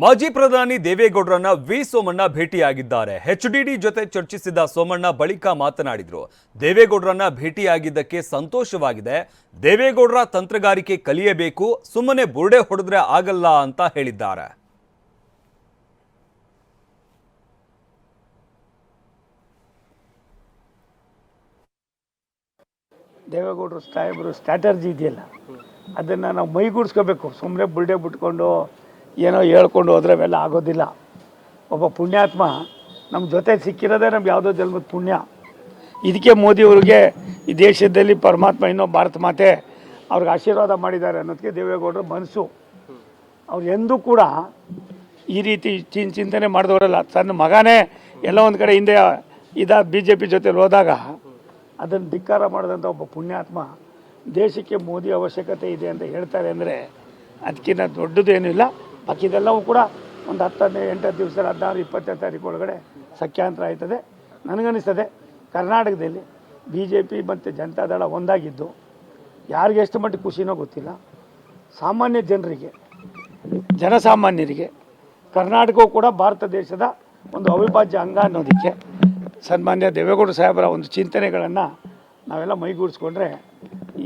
ಮಾಜಿ ಪ್ರಧಾನಿ ದೇವೇಗೌಡರನ್ನ ವಿ ಸೋಮಣ್ಣ ಭೇಟಿಯಾಗಿದ್ದಾರೆ. ಎಚ್ಡಿಡಿ ಜೊತೆ ಚರ್ಚಿಸಿದ ಸೋಮಣ್ಣ ಬಳಿಕ ಮಾತನಾಡಿದರು. ದೇವೇಗೌಡರನ್ನ ಭೇಟಿಯಾಗಿದ್ದಕ್ಕೆ ಸಂತೋಷವಾಗಿದೆ. ದೇವೇಗೌಡರ ತಂತ್ರಗಾರಿಕೆ ಕಲಿಯಬೇಕು, ಸುಮ್ಮನೆ ಬುರುಡೆ ಹೊಡೆದ್ರೆ ಆಗಲ್ಲ ಅಂತ ಹೇಳಿದ್ದಾರೆ. ದೇವೇಗೌಡರು ಸ್ಟ್ರಾಟರ್ಜಿ ಇದೆಯಲ್ಲ, ಅದನ್ನು ನಾವು ಮೈಗೂಡಿಸ್ಕೋಬೇಕು. ಸುಮ್ಮನೆ ಬುಲ್ಡೆ ಬಿಟ್ಕೊಂಡು ಏನೋ ಹೇಳ್ಕೊಂಡು ಹೋದ್ರೆ ಅವೆಲ್ಲ ಆಗೋದಿಲ್ಲ. ಒಬ್ಬ ಪುಣ್ಯಾತ್ಮ ನಮ್ಮ ಜೊತೆ ಸಿಕ್ಕಿರೋದೇ ನಮ್ಗೆ ಯಾವುದೋ ಜನ್ಮದ ಪುಣ್ಯ. ಇದಕ್ಕೆ ಮೋದಿಯವ್ರಿಗೆ ಈ ದೇಶದಲ್ಲಿ ಪರಮಾತ್ಮ ಇನ್ನೋ ಭಾರತ ಮಾತೆ ಅವ್ರಿಗೆ ಆಶೀರ್ವಾದ ಮಾಡಿದ್ದಾರೆ ಅನ್ನೋದಕ್ಕೆ ದೇವೇಗೌಡರ ಮನಸ್ಸು. ಅವ್ರು ಎಂದೂ ಕೂಡ ಈ ರೀತಿ ಚಿನ್ ಚಿಂತನೆ ಮಾಡಿದವರಲ್ಲ, ತನ್ನ ಮಗನೇ ಎಲ್ಲ ಒಂದು ಕಡೆ ಹಿಂದೆ ಇದಾದ ಬಿ ಜೆ ಪಿ ಜೊತೆಲಿ ಹೋದಾಗ ಅದನ್ನು ಧಿಕ್ಕಾರ ಮಾಡಿದಂಥ ಒಬ್ಬ ಪುಣ್ಯಾತ್ಮ ದೇಶಕ್ಕೆ ಮೋದಿ ಅವಶ್ಯಕತೆ ಇದೆ ಅಂತ ಹೇಳ್ತಾರೆ ಅಂದರೆ ಅದಕ್ಕಿಂತ ದೊಡ್ಡದೇನಿಲ್ಲ ಬಾಕಿದೆಲ್ಲವೂ ಕೂಡ ಒಂದು ಹತ್ತನೇ ಎಂಟತ್ತು ದಿವಸ, ಹದಿನಾರು, ಇಪ್ಪತ್ತನೇ ತಾರೀಕು ಒಳಗಡೆ ಸಖ್ಯಾಂತರ ಆಯ್ತದೆ. ನನಗನ್ನಿಸ್ತದೆ, ಕರ್ನಾಟಕದಲ್ಲಿ ಬಿ ಜೆ ಪಿ ಮತ್ತು ಜನತಾದಳ ಒಂದಾಗಿದ್ದು, ಯಾರಿಗೆ ಎಷ್ಟು ಮಟ್ಟಿಗೆ ಖುಷಿನೋ ಗೊತ್ತಿಲ್ಲ. ಸಾಮಾನ್ಯ ಜನರಿಗೆ, ಜನಸಾಮಾನ್ಯರಿಗೆ, ಕರ್ನಾಟಕವು ಕೂಡ ಭಾರತ ದೇಶದ ಒಂದು ಅವಿಭಾಜ್ಯ ಅಂಗ ಅನ್ನೋದಕ್ಕೆ ಸನ್ಮಾನ್ಯ ದೇವೇಗೌಡ ಸಾಹೇಬರ ಒಂದು ಚಿಂತನೆಗಳನ್ನು ನಾವೆಲ್ಲ ಮೈಗೂಡಿಸ್ಕೊಂಡ್ರೆ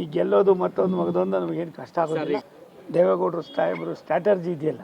ಈ ಗೆಲ್ಲೋದು ಮತ್ತೊಂದು ಮಗದೊಂದು ನಮಗೇನು ಕಷ್ಟ ಆಗೋದಿಲ್ಲ. ದೇವೇಗೌಡರು ಸಾಹೇಬರು ಸ್ಟ್ರಾಟರ್ಜಿ ಇದೆಯಲ್ಲ